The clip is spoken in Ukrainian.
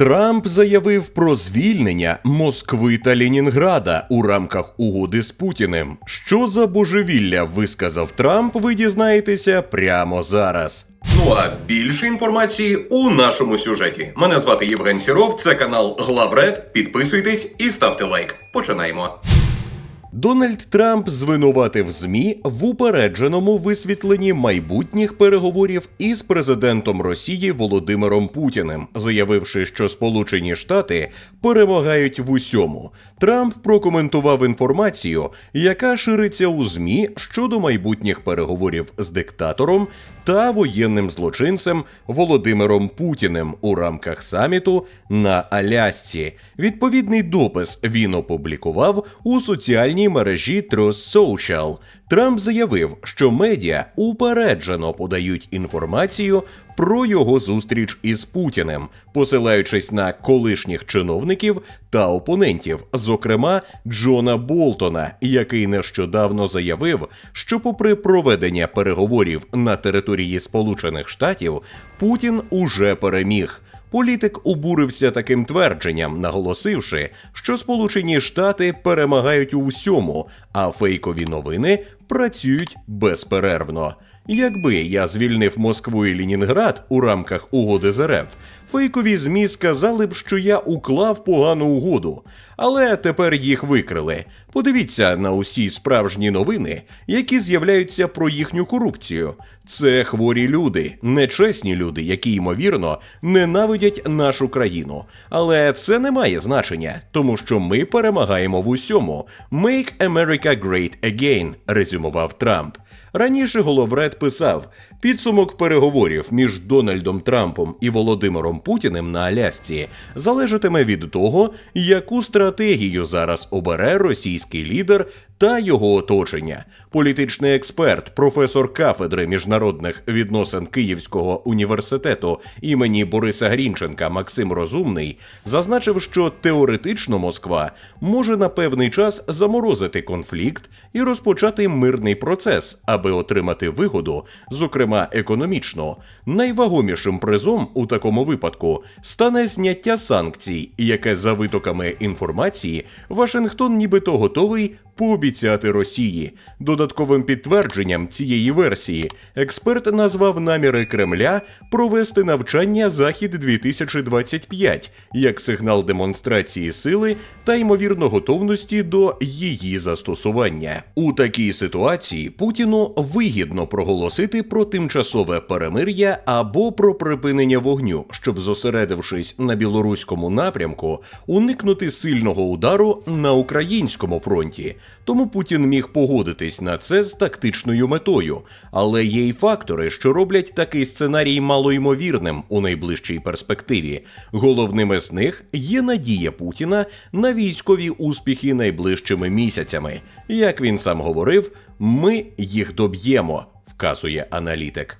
Трамп заявив про звільнення Москви та Лінінграда у рамках угоди з Путіним. Що за божевілля висказав Трамп, ви дізнаєтеся прямо зараз. Ну а більше інформації у нашому сюжеті. Мене звати Євген Сіров, це канал Главред. Підписуйтесь і ставте лайк. Починаємо. Дональд Трамп звинуватив ЗМІ в упередженому висвітленні майбутніх переговорів із президентом Росії Володимиром Путіним, заявивши, що Сполучені Штати перемагають в усьому. Трамп прокоментував інформацію, яка шириться у ЗМІ щодо майбутніх переговорів з диктатором та воєнним злочинцем Володимиром Путіним у рамках саміту на Алясці. Відповідний допис він опублікував у соціальній мережі Truth Social. Трамп заявив, що медіа упереджено подають інформацію про його зустріч із Путіним, посилаючись на колишніх чиновників та опонентів, зокрема Джона Болтона, який нещодавно заявив, що, попри проведення переговорів на території Сполучених Штатів, Путін уже переміг. Політик обурився таким твердженням, наголосивши, що Сполучені Штати перемагають у всьому, а фейкові новини працюють безперервно. Якби я звільнив Москву і Ленінград у рамках угоди з РФ, фейкові змі сказали б, що я уклав погану угоду, але тепер їх викрили. Подивіться на усі справжні новини, які з'являються про їхню корупцію. Це хворі люди, нечесні люди, які ймовірно ненавидять нашу країну. Але це не має значення, тому що ми перемагаємо в усьому. Make America Great Again, резюмував Трамп. Раніше Головред писав: підсумок переговорів між Дональдом Трампом і Володимиром Путіним на Алясці залежатиме від того, яку стратегію зараз обере російський лідер та його оточення. Політичний експерт, професор кафедри міжнародних відносин Київського університету імені Бориса Грінченка Максим Розумний зазначив, що теоретично Москва може на певний час заморозити конфлікт і розпочати мирний процес, аби отримати вигоду, зокрема економічно. Найвагомішим призом у такому випадку стане зняття санкцій, яке за витоками інформації Вашингтон нібито готовий пообіцяти Росії. Додатковим підтвердженням цієї версії експерт назвав наміри Кремля провести навчання Захід 2025 як сигнал демонстрації сили та ймовірно готовності до її застосування. У такій ситуації Путіну вигідно проголосити про тимчасове перемир'я або про припинення вогню, щоб зосередившись на білоруському напрямку, уникнути сильного удару на українському фронті. Тому Путін міг погодитись на це з тактичною метою, але є й фактори, що роблять такий сценарій малоймовірним у найближчій перспективі. Головними з них є надія Путіна на військові успіхи найближчими місяцями. Як він сам говорив, ми їх доб'ємо, вказує аналітик.